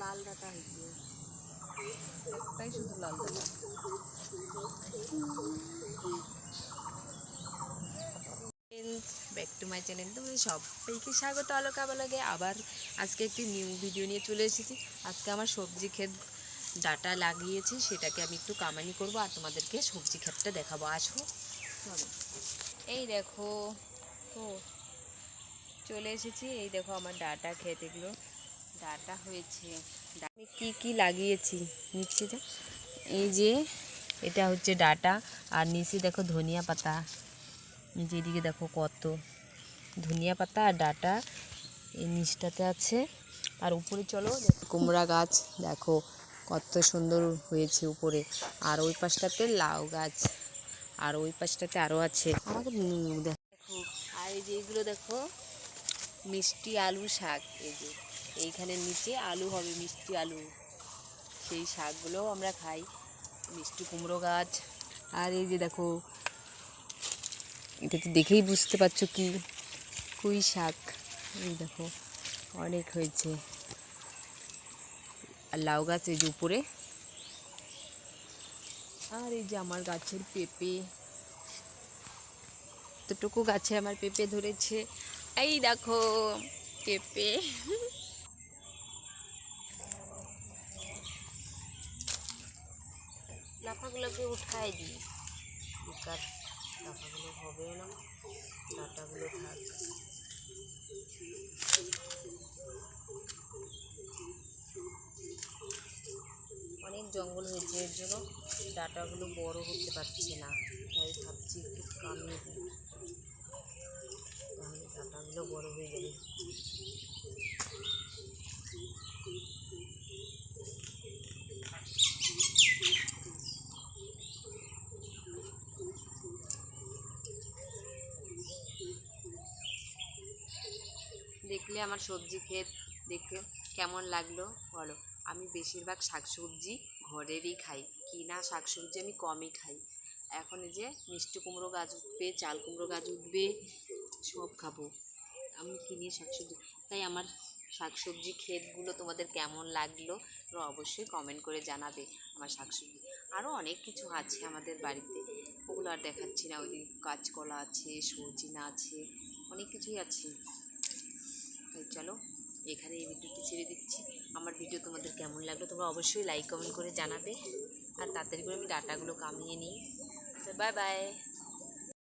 লাল data হয়েছে একটাই শুধু লাল data back to my channel তোমাদের সবাইকে স্বাগত আলোকা বলাগে আবার আজকে একটি নিউ ভিডিও নিয়ে চলে এসেছি। আজকে আমার সবজি ক্ষেত ডাটা লাগিয়েছি সেটাকে আমি একটু কামানি করব আর তোমাদেরকে সবজি ক্ষেতটা দেখাবো। আসো। এই দেখো তো চলে এসেছি। এই দেখো আমার ডাটা ক্ষেত এগুলো। ডাটা হয়েছে। আমি কী কী লাগিয়েছি? নিচ্ছে যা। এই যে, এটা হচ্ছে ডাটা। আর নিচে দেখো ধনিয়া পাতা। এদিকে দেখো কত। ধনিয়া পাতা আর ডাটা এই নিচটাতে আছে। আর উপরে চলো কুমড়া গাছ, দেখো। কত সুন্দর হয়েছে উপরে। আর ওই পাশটাতে লাউ গাছ আর ওই পাশটাতে আরও আছে। আমাকে দেখো। আর এই যে এইগুলো দেখো মিষ্টি আলু শাক। এই যে এইখানে নিচে আলু হবে মিষ্টি আলু। সেই শাকগুলোও আমরা খাই। মিষ্টি কুমড়ো গাছ। আর এই যে দেখো এটা তো দেখেই বুঝতে পারছ কি কুই শাক। এই দেখো অনেক হয়েছে। আর লাউ গাছ এই উপরে। আর এই যে আমার গাছের পেঁপে। এতটুকু গাছে আমার পেঁপে ধরেছে। এই দেখো, পেঁপে। লাফাগুলোকে উঠাই দিই। বেকার লাফাগুলো হবেও না, ডাটাগুলো থাক অনেক জঙ্গল হয়েছে এর জন্য ডাটাগুলো বড় হতে পারছে না। তাই ভাবছি একটু কামিয়ে দিই। তাহলে ডাটাগুলো বড় হয়ে যাবে। দেখলে আমার সবজি ক্ষেত দেখে কেমন লাগল বলো। আমি বেশিরভাগ শাকসবজি ঘরেরই খাই। কিনা শাকসবজি আমি কমই খাই। এখন যে মিষ্টি কুমড়ো গাছ উঠবে, চাল কুমড়ো গাছ উঠবে, সব খাব। আমি কিনে শাকসবজি? তাই আমার শাকসবজি ক্ষেতগুলো তোমাদের কেমন লাগল তোমরা অবশ্যই কমেন্ট করে জানাবে আমার শাকসবজি। আরও অনেক কিছু আছে আমাদের বাড়িতে। ওগুলো আর দেখাচ্ছি না। ওই কাঁচকলা আছে সজনা আছে, অনেক কিছুই আছে। এখানে এই ভিডিওটি ছেড়ে দিচ্ছি। আমার ভিডিও তোমাদের কেমন লাগল তোমরা অবশ্যই লাইক কমেন্ট করে জানাবে। আর তাড়াতাড়ি করে আমি ডাটাগুলো কামিয়ে নিই। Bye bye